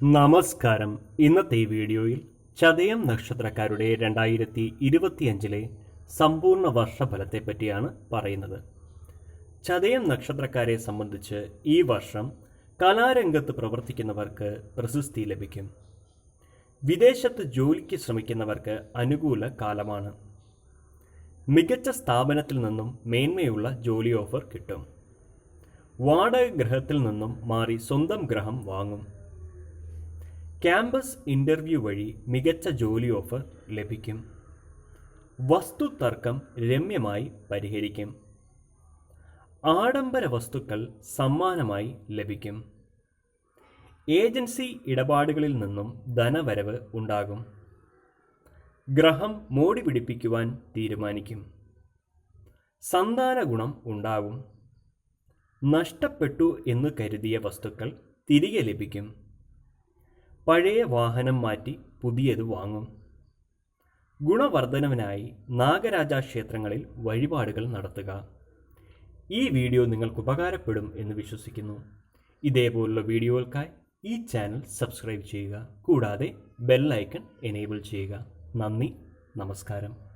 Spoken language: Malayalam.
നമസ്കാരം. ഇന്നത്തെ ഈ വീഡിയോയിൽ ചതയം നക്ഷത്രക്കാരുടെ രണ്ടായിരത്തി ഇരുപത്തിയഞ്ചിലെ സമ്പൂർണ വർഷഫലത്തെ പറ്റിയാണ് പറയുന്നത്. ചതയം നക്ഷത്രക്കാരെ സംബന്ധിച്ച് ഈ വർഷം കലാരംഗത്ത് പ്രവർത്തിക്കുന്നവർക്ക് പ്രശസ്തി ലഭിക്കും. വിദേശത്ത് ജോലിക്ക് ശ്രമിക്കുന്നവർക്ക് അനുകൂല കാലമാണ്. മികച്ച സ്ഥാപനത്തിൽ നിന്നും മേന്മയുള്ള ജോലി ഓഫർ കിട്ടും. വാടക ഗ്രഹത്തിൽ നിന്നും മാറി സ്വന്തം ഗ്രഹം വാങ്ങും. ക്യാമ്പസ് ഇന്റർവ്യൂ വഴി മികച്ച ജോലി ഓഫർ ലഭിക്കും. വസ്തു തർക്കം രമ്യമായി പരിഹരിക്കും. ആഡംബര വസ്തുക്കൾ സമ്മാനമായി ലഭിക്കും. ഏജൻസി ഇടപാടുകളിൽ നിന്നും ധനവരവ് ഉണ്ടാകും. ഗ്രഹം മോടി പിടിപ്പിക്കുവാൻ തീരുമാനിക്കും. സന്താന ഗുണം ഉണ്ടാകും നഷ്ടപ്പെട്ടു എന്ന് കരുതിയ വസ്തുക്കൾ തിരികെ ലഭിക്കും. പഴയ വാഹനം മാറ്റി പുതിയത് വാങ്ങും. ഗുണവർദ്ധനവിനായി നാഗരാജ ക്ഷേത്രങ്ങളിൽ വഴിപാടുകൾ നടത്തുക. ഈ വീഡിയോ നിങ്ങൾക്ക് ഉപകാരപ്പെടും എന്ന് വിശ്വസിക്കുന്നു. ഇതേപോലുള്ള വീഡിയോകൾക്കായി ഈ ചാനൽ സബ്സ്ക്രൈബ് ചെയ്യുക. കൂടാതെ ബെല്ലൈക്കൺ എനേബിൾ ചെയ്യുക. നന്ദി. നമസ്കാരം.